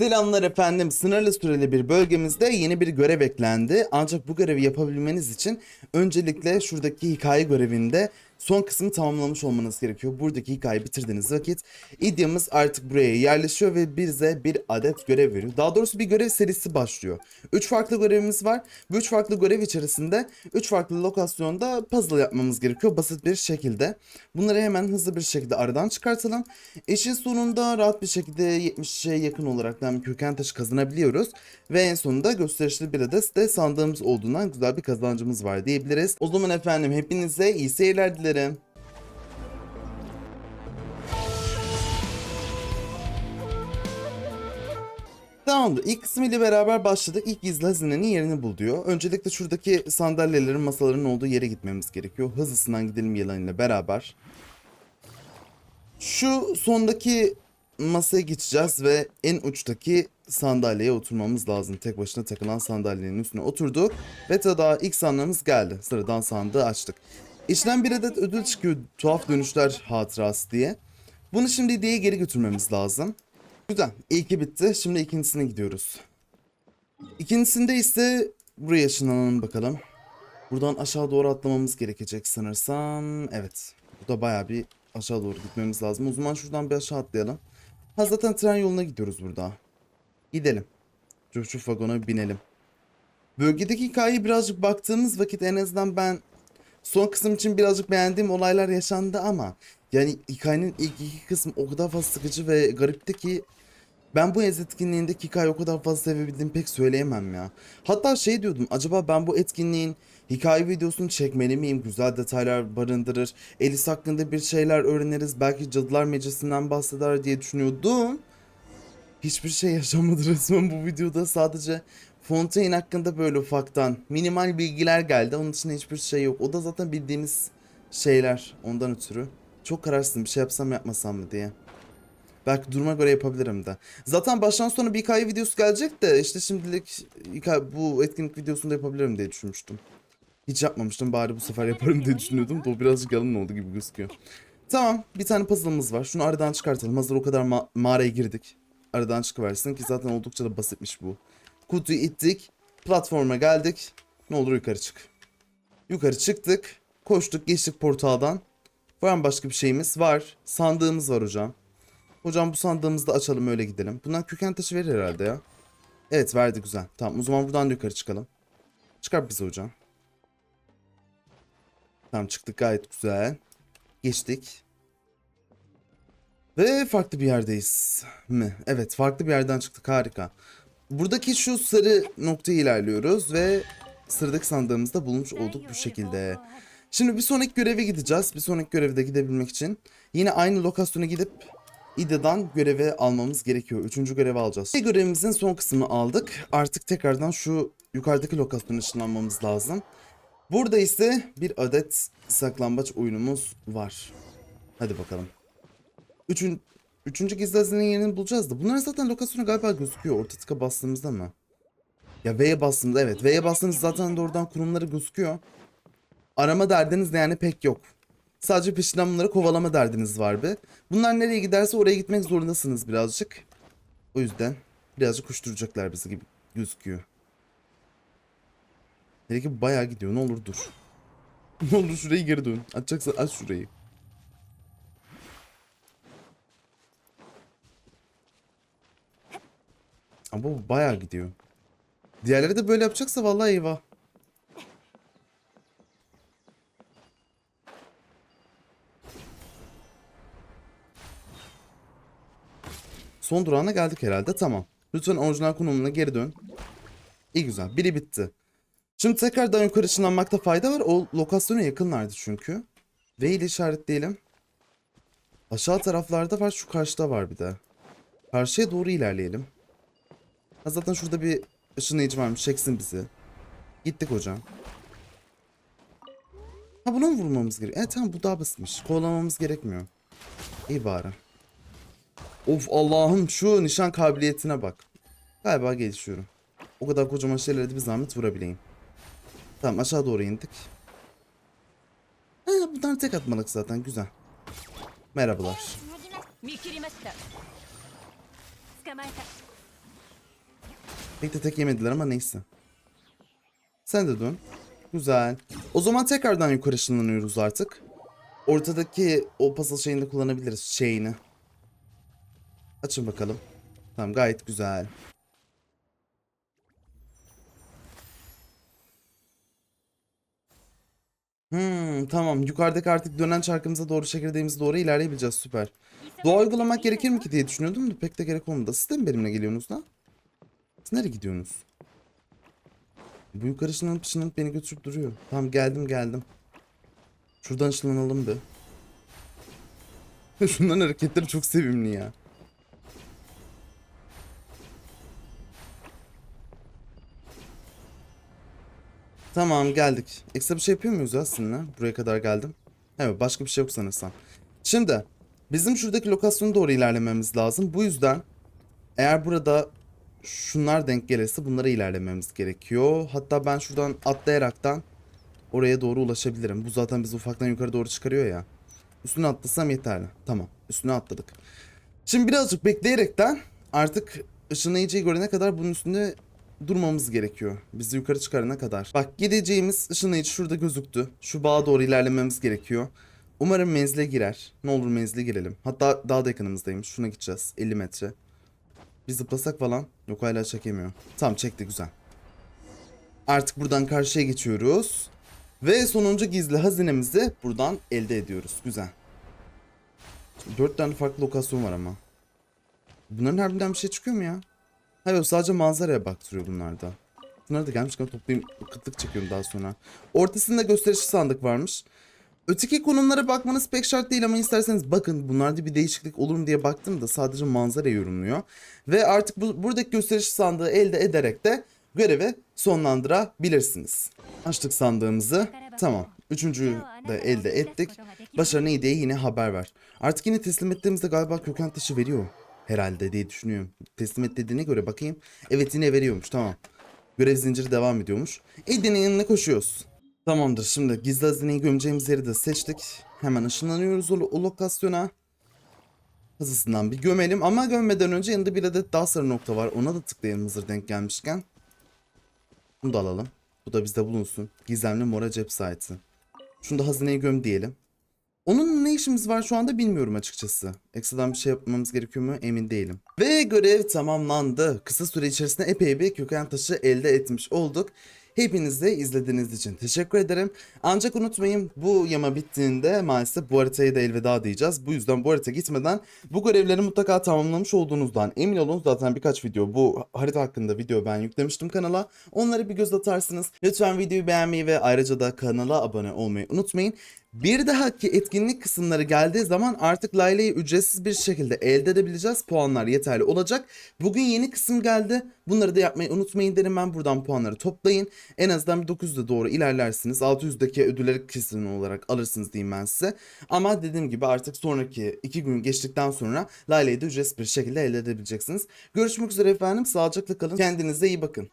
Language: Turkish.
Selamlar efendim. Sınırlı süreli bir bölgemizde yeni bir görev eklendi. Ancak bu görevi yapabilmeniz için öncelikle şuradaki hikaye görevinde son kısmı tamamlamış olmanız gerekiyor. Buradaki hikayeyi bitirdiğiniz vakit idyamız artık buraya yerleşiyor ve bize bir adet görev veriyor. Daha doğrusu bir görev serisi başlıyor. 3 farklı görevimiz var. Bu 3 farklı görev içerisinde 3 farklı lokasyonda puzzle yapmamız gerekiyor basit bir şekilde. Bunları hemen hızlı bir şekilde aradan çıkartalım. İşin sonunda rahat bir şekilde 70'e yakın olarak bir köken taşı kazanabiliyoruz. Ve en sonunda gösterişli bir adet de sandığımız olduğundan güzel bir kazancımız var diyebiliriz. O zaman efendim hepinize iyi seyirler dilerim. Tamamdır. İlk kısmı ile beraber başladık. İlk gizli hazinenin yerini bul diyor. Öncelikle şuradaki sandalyelerin, masaların olduğu yere gitmemiz gerekiyor. Hızlısından gidelim yılanıyla beraber. Şu sondaki masaya geçeceğiz ve en uçtaki sandalyeye oturmamız lazım. Tek başına takılan sandalyenin üstüne oturduk ve tada ilk sandığımız geldi. Sıradan sandığı açtık. İçten bir adet ödül çıkıyor tuhaf dönüşler hatırası diye. Bunu şimdi diye geri götürmemiz lazım. Güzel. İlki bitti. Şimdi ikincisine gidiyoruz. İkincisinde ise buraya ışınlanalım bakalım. Buradan aşağı doğru atlamamız gerekecek sanırsam. Evet. Bu da bayağı bir aşağı doğru gitmemiz lazım. O zaman şuradan bir aşağı atlayalım. Ha zaten tren yoluna gidiyoruz burada. Gidelim. Şu vagona binelim. Bölgedeki hikayeyi birazcık baktığımız vakit en azından ben son kısım için birazcık beğendiğim olaylar yaşandı ama yani hikayenin ilk iki kısmı o kadar fazla sıkıcı ve garipti ki ben bu ez etkinliğindeki hikayeyi o kadar fazla sevebildiğimi pek söyleyemem ya. Hatta şey diyordum acaba ben bu etkinliğin hikaye videosunu çekmeli miyim? Güzel detaylar barındırır. Elis hakkında bir şeyler öğreniriz. Belki Cadılar Meclisi'nden bahseder diye düşünüyordum. Hiçbir şey yaşanmadı resmen bu videoda. Sadece Fontaine hakkında böyle ufaktan minimal bilgiler geldi. Onun dışında hiçbir şey yok. O da zaten bildiğimiz şeyler ondan ötürü. Çok kararsızım bir şey yapsam yapmasam mı diye. Belki duruma göre yapabilirim de. Zaten baştan sona bir hikaye videosu gelecek de işte şimdilik bu etkinlik videosunu da yapabilirim diye düşünmüştüm. Hiç yapmamıştım bari bu sefer yaparım diye düşünüyordum o birazcık yalan oldu gibi gözüküyor. Tamam bir tane puzzle'ımız var. Şunu aradan çıkartalım. Hazır o kadar ma- mağaraya girdik. Aradan çıkıversin ki zaten oldukça da basitmiş bu. Kutuyu ittik. Platforma geldik. Ne olur yukarı çık. Yukarı çıktık. Koştuk geçtik portaldan. Var mı başka bir şeyimiz? Var. Sandığımız var hocam. Hocam bu sandığımızı da açalım öyle gidelim. Bundan köken taşı verir herhalde ya. Evet verdi güzel. Tamam o zaman buradan da yukarı çıkalım. Çıkar bizi hocam. Tamam çıktık gayet güzel. Geçtik. Ve farklı bir yerdeyiz mi? Evet farklı bir yerden çıktık harika. Buradaki şu sarı noktaya ilerliyoruz ve sıradaki sandığımızda bulmuş olduk bu şekilde. Şimdi bir sonraki göreve gideceğiz. Bir sonraki görevde gidebilmek için yine aynı lokasyona gidip İDA'dan görevi almamız gerekiyor. Üçüncü görevi alacağız. Bir görevimizin son kısmını aldık. Artık tekrardan şu yukarıdaki lokasyona ışınlanmamız lazım. Burada ise bir adet saklambaç oyunumuz var. Hadi bakalım. Üçün, üçüncü gizli hazinenin yerini bulacağız da. Bunlar zaten lokasyonu galiba gözüküyor. Orta tıka bastığımızda mı? Ya V'ye bastığımızda evet. V'ye bastığımızda zaten doğrudan kurumları gözüküyor. Arama derdiniz de yani pek yok. Sadece peşinden bunları kovalama derdiniz var be. Bunlar nereye giderse oraya gitmek zorundasınız birazcık. O yüzden birazcık koşturacaklar bizi gibi gözüküyor. Hele ki bayağı gidiyor. Ne olur dur. ne olur şurayı geri dön. Açacaksan aç şurayı. Ama bu bayağı gidiyor. Diğerleri de böyle yapacaksa vallahi eyvah. Son durağına geldik herhalde. Tamam. Lütfen orijinal konumuna geri dön. İyi güzel. Biri bitti. Şimdi tekrardan yukarı ışınlanmakta fayda var. O lokasyona yakınlardı çünkü. V ile işaretleyelim. Aşağı taraflarda var. Şu karşıda var bir de. Karşıya doğru ilerleyelim. Ha zaten şurada bir ışınlayıcı varmış. Çeksin bizi. Gittik hocam. Ha buna mı vurmamız gerekiyor? Evet tamam bu daha basitmiş. Kovalamamız gerekmiyor. İyi bari. Of Allah'ım şu nişan kabiliyetine bak. Galiba gelişiyorum. O kadar kocaman şeylere de bir zahmet vurabileyim. Tamam aşağı doğru indik. Ha, bundan tek atmalık zaten güzel. Merhabalar. Tek de tek yemediler ama neyse. Sen de dön. Güzel. O zaman tekrardan yukarı ışınlanıyoruz artık. Ortadaki o puzzle şeyini de kullanabiliriz. Şeyini. Açın bakalım. Tamam gayet güzel. Hmm, tamam. Yukarıdaki artık dönen çarkımıza doğru çekirdeğimize doğru ilerleyebileceğiz. Süper. Doğa uygulamak gerekir mi ki diye düşünüyordum da pek de gerek olmadı. Siz de mi benimle geliyorsunuz lan? Siz nereye gidiyorsunuz? Bu yukarı ışınlanıp ışınlanıp beni götürüp duruyor. Tamam geldim geldim. Şuradan ışınlanalım bir. Şunların hareketleri çok sevimli ya. Tamam geldik. Ekstra bir şey yapıyor muyuz ya sizinle? Buraya kadar geldim. Evet başka bir şey yok sanırsam. Şimdi bizim şuradaki lokasyona doğru ilerlememiz lazım. Bu yüzden eğer burada şunlar denk gelirse bunlara ilerlememiz gerekiyor. Hatta ben şuradan atlayaraktan oraya doğru ulaşabilirim. Bu zaten bizi ufaktan yukarı doğru çıkarıyor ya. Üstüne atlasam yeterli. Tamam. Üstüne atladık. Şimdi birazcık bekleyerekten artık ışınlayıcıyı görene kadar bunun üstünde durmamız gerekiyor. Bizi yukarı çıkarana kadar. Bak gideceğimiz ışınlayıcı şurada gözüktü. Şu bağa doğru ilerlememiz gerekiyor. Umarım menzile girer. Ne olur menzile girelim. Hatta daha da yakınımızdaymış. Şuna gideceğiz. 50 metre. Bir zıplasak falan. Yok hala çekemiyor. Tamam çekti güzel. Artık buradan karşıya geçiyoruz. Ve sonuncu gizli hazinemizi buradan elde ediyoruz. Güzel. Dört tane farklı lokasyon var ama. Bunların her birinden bir şey çıkıyor mu ya? Hayır sadece manzaraya baktırıyor bunlarda. Bunları da gelmişken toplayayım. Kıtlık çekiyorum daha sonra. Ortasında gösterişli sandık varmış. Öteki konumlara bakmanız pek şart değil ama isterseniz bakın bunlarda bir değişiklik olur mu diye baktım da sadece manzara yorumluyor. Ve artık bu, buradaki gösterişli sandığı elde ederek de görevi sonlandırabilirsiniz. Açtık sandığımızı. Tamam. Üçüncüyü de elde ettik. Başarı ne diye yine haber ver. Artık yine teslim ettiğimizde galiba köken taşı veriyor. Herhalde diye düşünüyorum. Teslim et dediğine göre bakayım. Evet yine veriyormuş tamam. Görev zinciri devam ediyormuş. Eddie'nin yanına koşuyoruz. Tamamdır şimdi gizli hazineyi gömeceğimiz yeri de seçtik. Hemen ışınlanıyoruz o, o lokasyona. Hızlısından bir gömelim ama gömmeden önce yanında bir adet daha sarı nokta var. Ona da tıklayalım hazır denk gelmişken. Bunu da alalım. Bu da bizde bulunsun. Gizemli Mora cep saati. Şunu da hazineyi göm diyelim. Onun ne işimiz var şu anda bilmiyorum açıkçası. Ekstradan bir şey yapmamız gerekiyor mu emin değilim. Ve görev tamamlandı. Kısa süre içerisinde epey bir köken taşı elde etmiş olduk. Hepinize izlediğiniz için teşekkür ederim. Ancak unutmayın bu yama bittiğinde maalesef bu haritaya da elveda diyeceğiz. Bu yüzden bu harita gitmeden bu görevleri mutlaka tamamlamış olduğunuzdan emin olun. Zaten birkaç video bu harita hakkında video ben yüklemiştim kanala. Onları bir göz atarsınız. Lütfen videoyu beğenmeyi ve ayrıca da kanala abone olmayı unutmayın. Bir dahaki etkinlik kısımları geldiği zaman artık Layla'yı ücretsiz bir şekilde elde edebileceğiz. Puanlar yeterli olacak. Bugün yeni kısım geldi. Bunları da yapmayı unutmayın derim ben. Buradan puanları toplayın. En azından bir 900'de doğru ilerlersiniz. 600'deki ödülleri kesin olarak alırsınız diyeyim ben size. Ama dediğim gibi artık sonraki 2 gün geçtikten sonra Layla'yı da ücretsiz bir şekilde elde edebileceksiniz. Görüşmek üzere efendim. Sağlıcakla kalın. Kendinize iyi bakın.